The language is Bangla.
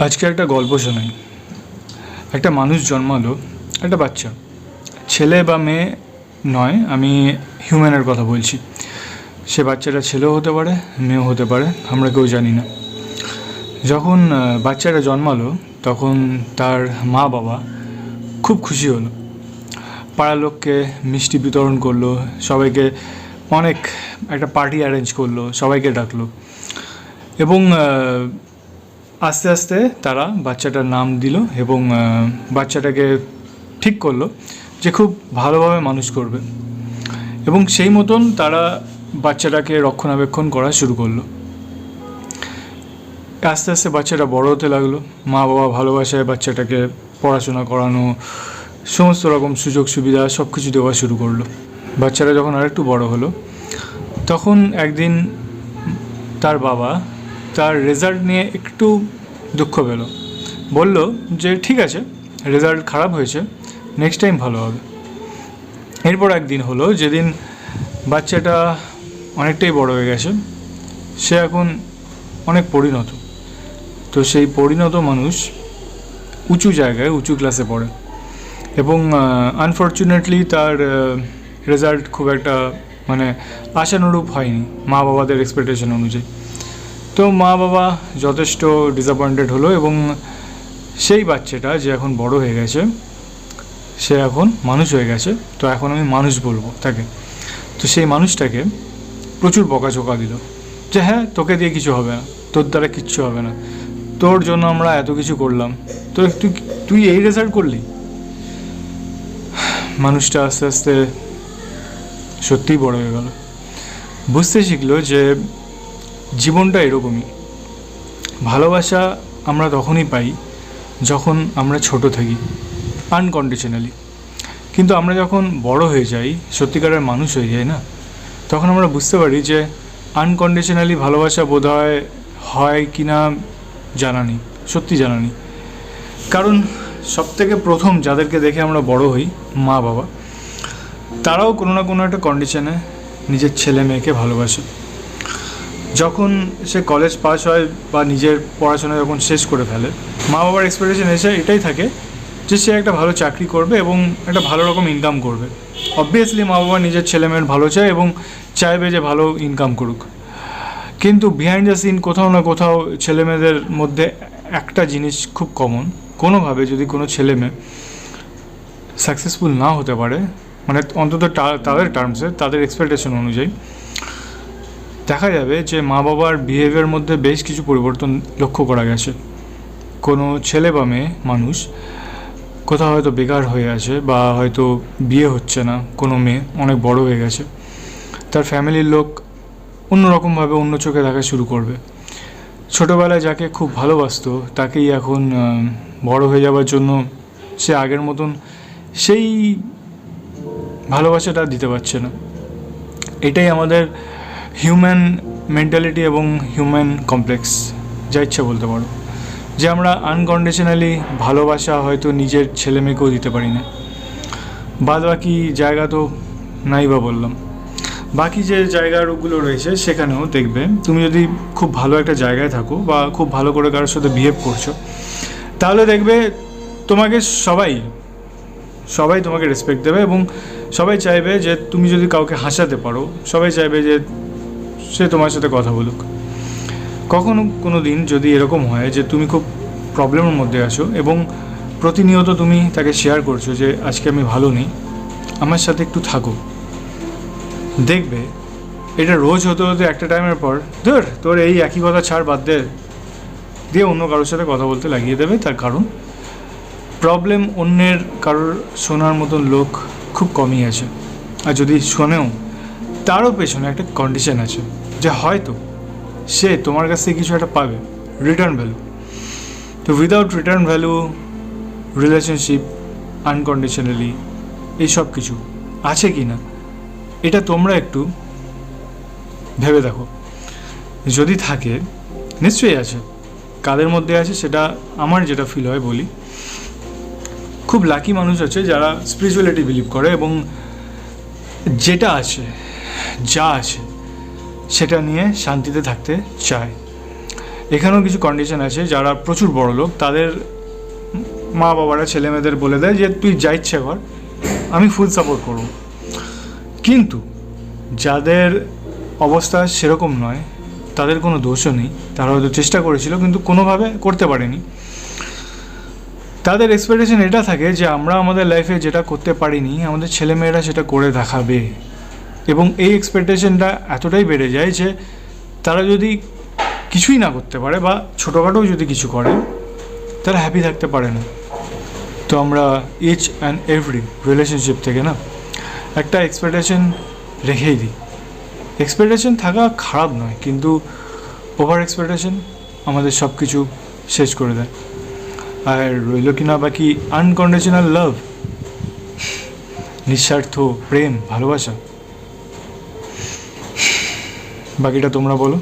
আজকে একটা গল্প শোনাই। একটা মানুষ জন্মালো, একটা বাচ্চা। ছেলে বা মেয়ে নয়, আমি হিউম্যানের কথা বলছি। সে বাচ্চাটা ছেলেও হতে পারে, মেয়েও হতে পারে, আমরা কেউ জানি না। যখন বাচ্চাটা জন্মালো, তখন তার মা বাবা খুব খুশি হলো। পাড়ার লোককে মিষ্টি বিতরণ করল, সবাইকে অনেক একটা পার্টি অ্যারেঞ্জ করল, সবাইকে ডাকলো। এবং আস্তে আস্তে তারা বাচ্চাটার নাম দিল এবং বাচ্চাটাকে ঠিক করল যে খুব ভালোভাবে মানুষ করবে। এবং সেই মতন তারা বাচ্চাটাকে রক্ষণাবেক্ষণ করা শুরু করল। আস্তে আস্তে বাচ্চাটা বড় হতে লাগল মা বাবা ভালোবাসায় বাচ্চাটাকে পড়াশোনা করানো, সমস্ত রকম সুযোগ সুবিধা সব কিছু দেওয়া শুরু করল। বাচ্চাটা যখন আরেকটু বড় হলো, তখন একদিন তার বাবা তার রেজাল্ট নিয়ে একটু দুঃখ পেল। বলল যে, ঠিক আছে রেজাল্ট খারাপ হয়েছে নেক্সট টাইম ভালো হবে। এরপর একদিন হলো, যেদিন বাচ্চাটা অনেকটাই বড় হয়ে গেছে, সে এখন অনেক পরিণত। তো সেই পরিণত মানুষ উঁচু জায়গায়, উঁচু ক্লাসে পড়ে। এবং আনফর্চুনেটলি তার রেজাল্ট খুব একটা মানে আশানুরূপ হয়নি মা বাবাদের এক্সপেকটেশন অনুযায়ী। তো মা বাবা যথেষ্ট ডিসঅ্যাপয়েন্টেড হলো এবং সেই বাচ্চাটা যে এখন বড় হয়ে গেছে, সে এখন মানুষ হয়ে গেছে, তো এখন আমি মানুষ বলব তাকে। তো সেই মানুষটাকে প্রচুর বকাঝোকা দিল যে হ্যাঁ তোকে দিয়ে কিছু হবে না, তোর দ্বারা কিচ্ছু হবে না, তোর জন্য আমরা এত কিছু করলাম। তো তুই তুই এই রেজাল্ট করলি? মানুষটা আস্তে আস্তে সত্যিই বড় হয়ে গেল। বুঝতে শিখলো যে জীবনটা এরকমই। ভালোবাসা আমরা তখনই পাই যখন আমরা ছোট থাকি আনকন্ডিশনালি কিন্তু আমরা যখন বড় হয়ে যাই, সত্যিকারের মানুষ হয়ে যাই না, তখন আমরা বুঝতে পারি যে আনকন্ডিশনালি ভালোবাসা বোধ হয় কি না জানা নেই, সত্যি জানা নেই। কারণ সবথেকে প্রথম যাদেরকে দেখে আমরা বড় হই, মা বাবা, তারাও কোনো না কোনো একটা কন্ডিশনে নিজের ছেলে মেয়েকে ভালোবাসে। যখন সে কলেজ পাস হয় বা নিজের পড়াশোনা যখন শেষ করে ফেলে মা বাবার এক্সপেকটেশন এসে এটাই থাকে যে সে একটা ভালো চাকরি করবে এবং একটা ভালো রকম ইনকাম করবে। অবভিয়াসলি মা বাবা নিজের ছেলে মেয়ের ভালো চায় এবং চাইবে যে ভালো ইনকাম করুক। কিন্তু বিহাইন্ড দ্য সিন কোথাও না কোথাও ছেলে মেয়েদের মধ্যে একটা জিনিস খুব কমন কোনোভাবে যদি কোনো ছেলে মেয়ে সাকসেসফুল না হতে পারে মানে অন্তত তাদের টার্মসে তাদের এক্সপেকটেশন অনুযায়ী দেখা যাবে যে মা বাবার বিহেভিয়ার মধ্যে বেশ কিছু পরিবর্তন লক্ষ্য করা গেছে। কোনো ছেলে বা মেয়ে মানুষ কোথাও হয়তো বেকার হয়ে আছে বা হয়তো বিয়ে হচ্ছে না, কোনো মেয়ে অনেক বড় হয়ে গেছে। তার ফ্যামিলির লোক অন্যরকমভাবে অন্য চোখে দেখা শুরু করবে। ছোটোবেলায় যাকে খুব ভালোবাসতো, তাকেই এখন বড় হয়ে যাওয়ার জন্য সে আগের মতন সেই ভালোবাসাটা দিতে পারছে না। এটাই আমাদের হিউম্যান মেন্টালিটি এবং হিউম্যান কমপ্লেক্স যা ইচ্ছা বলতে পারো। যে আমরা আনকন্ডিশনালি ভালোবাসা হয়তো নিজের ছেলে মেয়েকেও দিতে পারি না। বাদ বাকি জায়গা তো নাই বা বললাম। বাকি যে জায়গাগুলো রয়েছে, সেখানেও দেখবে তুমি যদি খুব ভালো একটা জায়গায় থাকো বা খুব ভালো করে কারোর সাথে বিহেভ করছ, তাহলে দেখবে তোমাকে সবাই সবাই তোমাকে রেসপেক্ট দেবে এবং সবাই চাইবে যে তুমি যদি কাউকে হাসাতে পারো, সবাই চাইবে যে সে তোমার সাথে কথা বলুক। কখনো কোনো দিন যদি এরকম হয় যে তুমি খুব প্রবলেমের মধ্যে আছো এবং প্রতিনিয়ত তুমি তাকে শেয়ার করছ যে, আজকে আমি ভালো নেই, আমার সাথে একটু থাকো। দেখবে, এটা রোজ হতে হতে একটা টাইমের পর, ধর, তোর এই একই কথা ছাড় বাদ দে। দিয়ে অন্য কারোর সাথে কথা বলতে লাগিয়ে দেবে তার কারণ প্রবলেম অন্যের কারোর শোনার মতন লোক খুব কমই আছে। আর যদি শোনেও, তারও পেছনে একটা কন্ডিশন আছে। যে হয়তো সে তোমার কাছ থেকে কিছু একটা পাবে রিটার্ন ভ্যালু তো without return value relationship unconditionally এই সব কিছু আছে কি না, এটা তোমরা একটু ভেবে দেখো। যদি থাকে, নিশ্চয়ই আছে। কাদের মধ্যে আছে সেটা আমার যেটা ফিল হয় বলি। খুব লাকি মানুষ আছে যারা স্পিরিচুয়ালিটি বিলিভ করে এবং যেটা আছে, যা আছে সেটা নিয়ে শান্তিতে থাকতে চায়। এখানেও কিছু কন্ডিশন আছে, যারা প্রচুর বড় লোক, তাদের মা বাবারা, ছেলে মেয়েদের বলে দেয় যে, তুই যা ইচ্ছে কর, আমি ফুল সাপোর্ট করব। কিন্তু যাদের অবস্থা সেরকম নয়, তাদের কোনো দোষও নেই। তারা হয়তো চেষ্টা করেছিল, কিন্তু কোনোভাবে করতে পারেনি। তাদের এক্সপেকটেশন এটা থাকে যে, আমরা আমাদের লাইফে যেটা করতে পারিনি, আমাদের ছেলেমেয়েরা সেটা করে দেখাবে। এবং এই এক্সপেকটেশনটা এতটাই বেড়ে যায় যে তারা যদি কিছুই না করতে পারে বা ছোটোখাটোও যদি কিছু করে, তারা হ্যাপি থাকতে পারে না। তো আমরা ইচ অ্যান্ড এভরি রিলেশনশিপ থেকে না একটা এক্সপেকটেশন রেখেই দিই। এক্সপেকটেশন থাকা খারাপ নয়, কিন্তু ওভার এক্সপেকটেশন আমাদের সব কিছু শেষ করে দেয়। আর রইল কি না বাকি আনকন্ডিশনাল লাভ নিঃস্বার্থ প্রেম, ভালোবাসা বাকিটা তোমরা বলো।